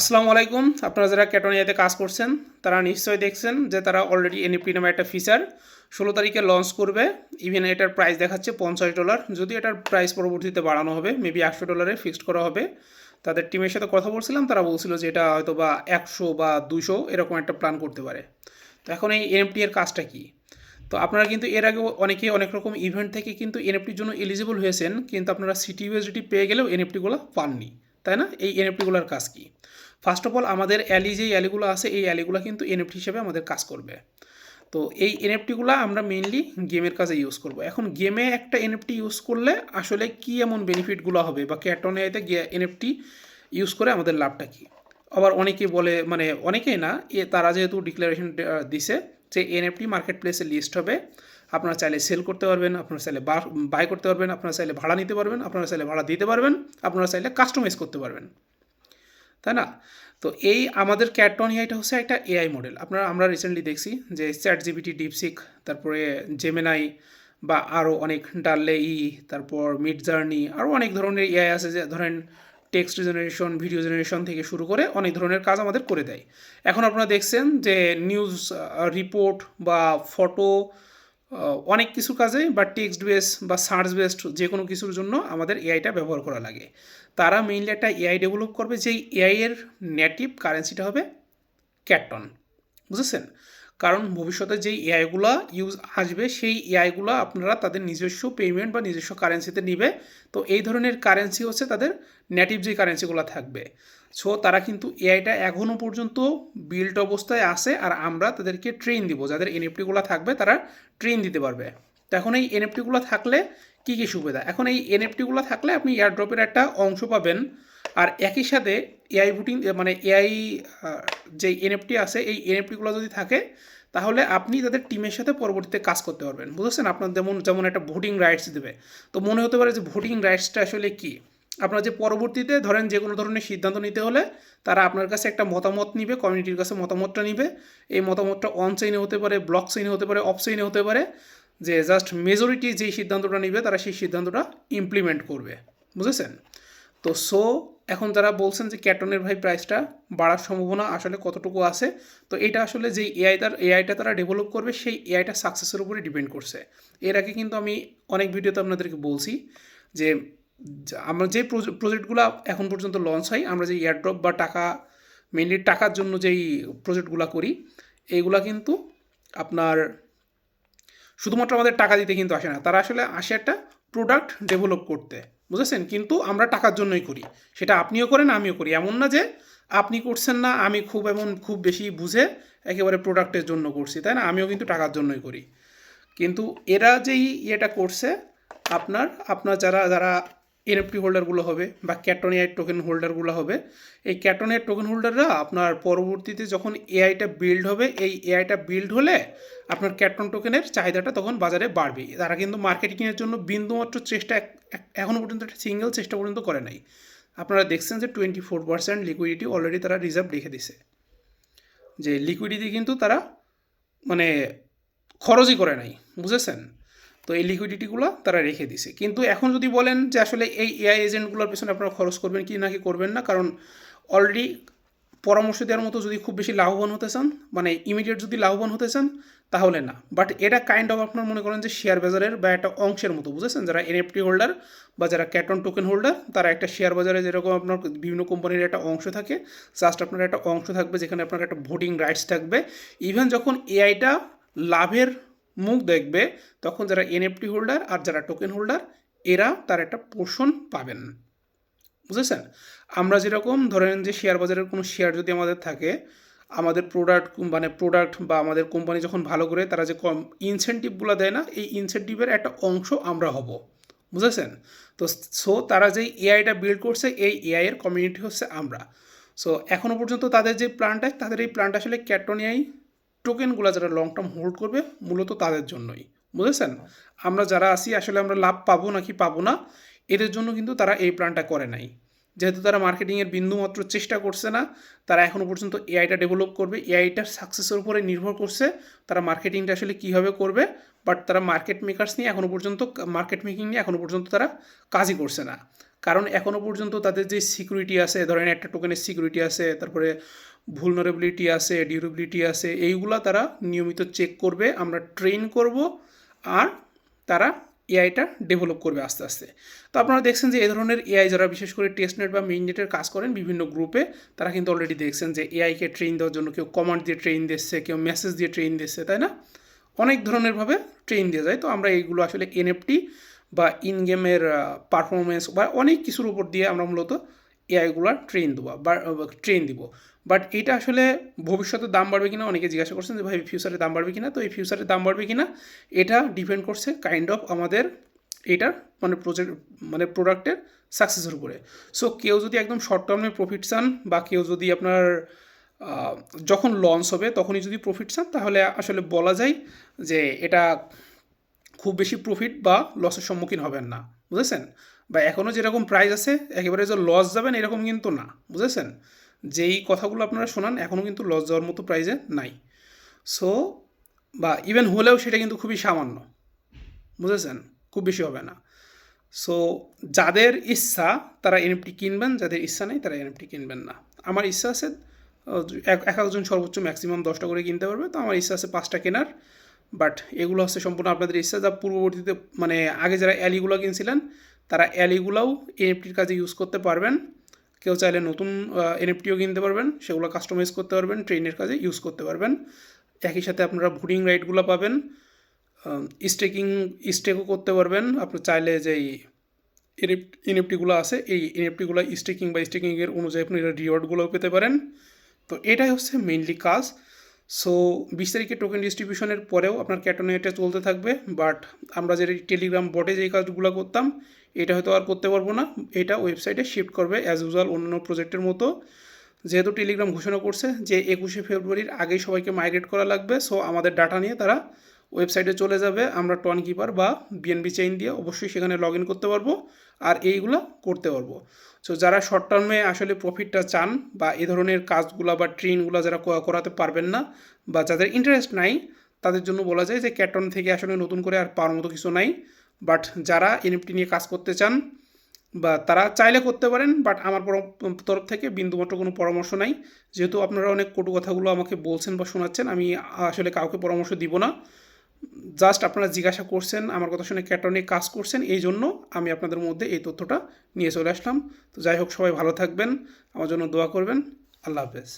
আসসালামু আলাইকুম। আপনারা যারা ক্যাটোনিয়াতে কাজ করছেন, তারা নিশ্চয়ই দেখছেন যে তারা অলরেডি এনএফটি নামে একটা ফিচার ষোলো তারিখে লঞ্চ করবে। ইভেন এটার প্রাইস দেখাচ্ছে পঞ্চাশ ডলার যদি এটার প্রাইস পরবর্তীতে বাড়ানো হবে মেবি একশো ডলারে ফিক্সড করা হবে। তাদের টিমের সাথে কথা বলছিলাম, তারা বলছিল যে এটা হয়তো বা একশো বা দুশো এরকম একটা প্ল্যান করতে পারে। তো এখন এই এনএফটি এর কাজটা কী? তো আপনারা কিন্তু এর আগেও অনেকে অনেক রকম ইভেন্ট থেকে কিন্তু এনএফটির জন্য এলিজিবল হয়েছেন, কিন্তু আপনারা সিটি ইউএসডিটি পেয়ে গেলেও এনএফটিগুলো পাননি। তাই না? এই এনএফটিগুলোর কাজ কী? ফার্স্ট অফ অল আমাদের অ্যালি যেই অ্যালিগুলো আছে, এই অ্যালিগুলো কিন্তু এনএফটি হিসেবে আমাদের কাজ করবে। তো এই এনএফটিগুলো আমরা মেইনলি গেমের কাজে ইউজ করব। এখন গেমে একটা এনএফটি ইউজ করলে আসলে কী এমন বেনিফিটগুলো হবে বা ক্যাটনে এতে এনএফটি ইউজ করে আমাদের লাভটা কী? আবার অনেকে বলে মানে অনেকেই না, এ তারা যেহেতু ডিক্লারেশন দিছে যে এনএফটি মার্কেট প্লেসে লিস্ট হবে, আপনারা চাইলে সেল করতে পারবেন, আপনারা চাইলে বাই করতে পারবেন, আপনারা চাইলে ভাড়া নিতে পারবেন, আপনারা চাইলে ভাড়া দিতে পারবেন, আপনারা চাইলে কাস্টমাইজ করতে পারবেন। তাই না? তো এই আমাদের ক্যাটন এটা হচ্ছে একটা এআই মডেল আপনারা, আমরা রিসেন্টলি দেখছি যে চ্যাট জিবিটি ডিপসিক তারপরে জেমেনাই বা আরও অনেক ডাললে ই তারপর মিড জার্নি আরও অনেক ধরনের এআই আছে যে ধরেন টেক্সট জেনারেশন ভিডিও জেনারেশন থেকে শুরু করে অনেক ধরনের কাজ আমাদের করে দেয়। এখন আপনারা দেখছেন যে নিউজ রিপোর্ট বা ফটো অনেক কিছু কাজে বা টেক্সট বেস বা সার্চ বেসড যে কোনো কিছুর জন্য আমাদের এআইটা ব্যবহার করা লাগে। তারা মেইনলি একটা এআই ডেভেলপ করবে যেই এআইয়ের নেটিভ কারেন্সিটা হবে ক্যাটন বুঝেছেন? কারণ ভবিষ্যতে যেই এআইগুলো ইউজ আসবে, সেই এআইগুলো আপনারা তাদের নিজস্ব পেমেন্ট বা নিজস্ব কারেন্সিতে নিবে। তো এই ধরনের কারেন্সি হচ্ছে তাদের নেটিভ যে কারেন্সিগুলো থাকবে। সো তারা কিন্তু এআইটা এখনও পর্যন্ত বিল্ট অবস্থায় আছে আর আমরা তাদেরকে ট্রেন দিব। যাদের এনএফটিগুলো থাকবে, তারা ট্রেন দিতে পারবে। তো এখন এই এনএফটিগুলো থাকলে কী কী সুবিধা? এখন এই এনএফটিগুলো থাকলে আপনি এয়ারড্রপের একটা অংশ পাবেন। আর একই সাথে এআই বুটিং মানে এআই যে এনএফটি আছে, এই এনএফটিগুলো যদি থাকে, তাহলে আপনি তাদের টিমের সাথে পরবর্তীতে কাজ করতে পারবেন। বুঝেছেন? আপনার যেমন যেমন একটা ভোটিং রাইটস দেবে। তো মনে হতে পারে যে ভোটিং রাইটসটা আসলে কী? আপনার যে পরবর্তীতে ধরেন যে কোনো ধরনের সিদ্ধান্ত নিতে হলে তারা আপনার কাছে একটা মতামত নিবে কমিউনিটির কাছে মতামতটা নিবে। এই মতামতটা অন চেইনে হতে পারে ব্লক চেইনে হতে পারে অফ চেইনে হতে পারে। যে জাস্ট মেজরিটি যেই সিদ্ধান্তটা নিবে, তারা সেই সিদ্ধান্তটা ইমপ্লিমেন্ট করবে। বুঝেছেন? তো সো এখন যারা বলছেন যে ক্যাটনের ভাই প্রাইসটা বাড়ার সম্ভাবনা আসলে কতটুকু আছে, তো এটা আসলে যেই এআই তার এআইটা তারা ডেভেলপ করবে, সেই এআইটা সাকসেসের উপরে ডিপেন্ড করছে। এর আগে কিন্তু আমি অনেক ভিডিওতে আপনাদেরকে বলছি যে আমরা যে প্রজেক্টগুলো এখন পর্যন্ত লঞ্চ হয়, আমরা যে এয়ারড্রপ বা টাকা মেনলি টাকার জন্য যেই প্রজেক্টগুলো করি এইগুলা কিন্তু আপনার শুধুমাত্র আমাদের টাকা দিতে কিন্তু আসে না, তারা আসলে আসে একটা প্রোডাক্ট ডেভেলপ করতে। বুঝেছেন? কিন্তু আমরা টাকার জন্যই করি। সেটা আপনিও করেন, আমিও করি। এমন না যে আপনি করছেন না, আমি খুব এমন, খুব বেশি বুঝে একেবারে প্রোডাক্টের জন্য করছি, তাই না? আমিও কিন্তু টাকার জন্যই করি। কিন্তু এরা যেই ইয়েটা করছে, আপনার আপনার যারা যারা এনএফটি হোল্ডারগুলো হবে বা ক্যাটনিয়ার টোকেন হোল্ডারগুলো হবে। এই ক্যাটনিয়ার টোকেন হোল্ডাররা আপনার পরবর্তীতে যখন এআইটা বিল্ড হবে, এই এআইটা বিল্ড হলে আপনার ক্যাটন টোকেনের চাহিদাটা তখন বাজারে বাড়বে। তারা কিন্তু মার্কেটিংয়ের জন্য বিন্দুমাত্র চেষ্টা এখনও পর্যন্ত একটা সিঙ্গেল চেষ্টা পর্যন্ত করে নাই। আপনারা দেখছেন যে twenty four percent liquidity already তারা রিজার্ভ রেখে দিছে। যে লিকুইডিটি কিন্তু তারা মানে খরচই করে নাই। বুঝেছেন? তো এই লিকুইডিটিগুলো তারা রেখে দিছে। কিন্তু এখন যদি বলেন যে আসলে এই এআই এজেন্টগুলোর পেছনে আপনারা খরচ করবেন কি নাকি করবেন না, কারণ অলরেডি পরামর্শ দেওয়ার মতো যদি খুব বেশি লাভবান হতে চান মানে ইমিডিয়েট যদি লাভবান হতে চান, তাহলে না। বাট এটা কাইন্ড অফ আপনার মনে করেন যে শেয়ার বাজারের বা একটা অংশের মতো, বুঝেছেন? যারা এনএফটি হোল্ডার বা যারা ক্যাটন টোকেন হোল্ডার তারা একটা শেয়ার বাজারে যেরকম আপনার বিভিন্ন কোম্পানির একটা অংশ থাকে জাস্ট আপনার একটা অংশ থাকবে যেখানে আপনার একটা ভোটিং রাইটস থাকবে। ইভেন যখন এআইটা লাভের মুখ দেখবে, তখন যারা এনএফটি হোল্ডার আর যারা টোকেন হোল্ডার এরা তার একটা পোষণ পাবেন। বুঝেছেন? আমরা যেরকম ধরেন যে শেয়ার বাজারের কোনো শেয়ার যদি আমাদের থাকে, আমাদের প্রোডাক্ট মানে প্রোডাক্ট বা আমাদের কোম্পানি যখন ভালো করে তারা যে কম ইনসেন্টিভগুলো দেয় না, এই ইনসেন্টিভের একটা অংশ আমরা হব। বুঝেছেন? তো সো তারা যেই এআইটা বিল্ড করছে, এই এআইয়ের কমিউনিটি হচ্ছে আমরা। সো এখনও পর্যন্ত তাদের যে প্ল্যানটা তাদের এই প্ল্যানটা আসলে ক্যাটনিয়াই টোকেনগুলো যারা লং টার্ম হোল্ড করবে মূলত তাদের জন্যই, বুঝেছেন? আমরা যারা আসি আসলে আমরা লাভ পাবো নাকি পাবো না, এদের জন্য কিন্তু তারা এই প্ল্যানটা করে নাই। যেহেতু তারা মার্কেটিংয়ের বিন্দুমাত্র চেষ্টা করছে না, তারা এখনও পর্যন্ত এআইটা ডেভেলপ করবে এআইটার সাকসেসের উপরে নির্ভর করছে, তারা মার্কেটিংটা আসলে কীভাবে করবে বাট তারা মার্কেট মেকার্স নিয়ে এখনও পর্যন্ত মার্কেট মেকিং নিয়ে এখনও পর্যন্ত তারা কাজই করছে না। কারণ এখনও পর্যন্ত তাদের যে সিকিউরিটি আছে, ধরেন একটা টোকেনের সিকিউরিটি আছে, তারপরে ভুলনারেবিলিটি আছে ডিউরেবিলিটি আছে, এইগুলা তারা নিয়মিত চেক করবে, আমরা ট্রেন করব আর তারা এআইটা ডেভেলপ করবে আস্তে আস্তে। তো আপনারা দেখছেন যে এই ধরনের এআই যারা বিশেষ করে টেস্টনেট বা মেইননেটের কাজ করেন, বিভিন্ন গ্রুপে তারা কিন্তু অলরেডি দেখছেন যে এআইকে ট্রেন দেওয়ার জন্য কেউ কমান্ড দিয়ে ট্রেন দিচ্ছে, কেউ মেসেজ দিয়ে ট্রেন দিচ্ছে, তাই না? অনেক ধরনেরভাবে ট্রেন দিয়ে যায়। তো আমরা এইগুলো আসলে এনএফটি বা ইন গেমের পারফরমেন্স বা অনেক কিছুর উপর দিয়ে আমরা মূলত এআইগুলো ট্রেন দেবো বা ট্রেন দিব। বাট এটা আসলে ভবিষ্যতে দাম বাড়বে কিনা অনেকে জিজ্ঞাসা করছেন যে, ভাই ফিউচারে দাম বাড়বে কিনা? তো এই ফিউচারে দাম বাড়বে কিনা, এটা ডিপেন্ড করছে কাইন্ড অফ আমাদের এটার মানে প্রজেক্ট মানে প্রোডাক্টের সাকসেসের উপরে। সো কেউ যদি একদম শর্ট টার্মে প্রফিট চান বা কেউ যদি আপনার যখন লঞ্চ হবে তখনই যদি প্রফিট চান, তাহলে আসলে বলা যায় যে, এটা খুব বেশি প্রফিট বা লসের সম্মুখীন হবেন না। বুঝেছেন? বা এখনও যেরকম প্রাইস আছে, একেবারে যে লস যাবেন এরকম কিন্তু না। বুঝেছেন? যেই কথাগুলো আপনারা শোনান এখনও কিন্তু লস যাওয়ার মতো প্রাইজে নাই। সো বা ইভেন হলেও সেটা কিন্তু খুবই সামান্য। বুঝেছেন? খুব বেশি হবে না। সো যাদের ইচ্ছা, তারা এনএফটি কিনবেন, যাদের ইচ্ছা নেই, তারা এনএফটি কিনবেন না। আমার ইচ্ছা আছে এক এক একজন সর্বোচ্চ ম্যাক্সিমাম দশটা করে কিনতে পারবে। তো আমার ইচ্ছা আছে পাঁচটা কেনার। বাট এগুলো হচ্ছে সম্পূর্ণ আপনাদের ইচ্ছা। যা পূর্ববর্তীতে মানে আগে যারা অ্যালিগুলো কিনছিলেন, তারা অ্যালিগুলাও এনএফটির কাজে ইউজ করতে পারবেন। কেউ চাইলে নতুন এনএফটিও কিনতে পারবেন, সেগুলো কাস্টমাইজ করতে পারবেন ট্রেনের কাজে ইউজ করতে পারবেন। একই সাথে আপনারা ভুটিং রাইটগুলো পাবেন স্টেকিং স্টেকও করতে পারবেন। আপনি চাইলে যেই এনএফটিগুলো আছে, এই এনএফটিগুলো স্টেকিং বা স্টেকিংয়ের অনুযায়ী আপনি রিওয়ার্ডগুলোও পেতে পারেন। তো এটাই হচ্ছে মেইনলি কাজ। সো বিশ তারিখে টোকেন ডিস্ট্রিবিউশনের পরেও আপনার ক্যাটনে এটা চলতে থাকবে বাট আমরা যে টেলিগ্রাম বটে যেই কাজগুলো করতাম এটা হয়তো আর করতে পারব না। এটা ওয়েবসাইটে শিফট করবে অ্যাজ ইউজুয়াল অন্যান্য প্রজেক্টের মতো। যেহেতু টেলিগ্রাম ঘোষণা করছে যে একুশে ফেব্রুয়ারির আগেই সবাইকে মাইগ্রেট করা লাগবে সো আমাদের ডাটা নিয়ে তারা ওয়েবসাইটে চলে যাবে। আমরা টন কিপার বা বিএনবি চেইন দিয়ে অবশ্যই সেখানে লগ ইন করতে পারব আর এইগুলো করতে পারব। সো যারা শর্ট টার্মে আসলে প্রফিটটা চান বা এ ধরনের কাজগুলো বা ট্রেনগুলো যারা করাতে পারবেন না বা যাদের ইন্টারেস্ট নাই, তাদের জন্য বলা যায় যে ক্যাটন থেকে আসলে নতুন করে আর পাওয়ার মতো কিছু নাই। বাট যারা এনএফটি নিয়ে কাজ করতে চান বা তারা চাইলে করতে পারেন, বাট আমার তরফ থেকে বিন্দুমাত্র কোনো পরামর্শ নাই। যেহেতু আপনারা অনেক কটু কথাগুলো আমাকে বলছেন বা শোনাচ্ছেন, আমি আসলে কাউকে পরামর্শ দিব না। জাস্ট আপনারা জিজ্ঞাসা করছেন, আমার কথা শুনে ক্যাটনে কাজ করছেন, এই জন্য আমি আপনাদের মধ্যে এই তথ্যটা নিয়ে চলে আসলাম। তো যাই হোক, সবাই ভালো থাকবেন। আমার জন্য দোয়া করবেন। আল্লাহ হাফেজ।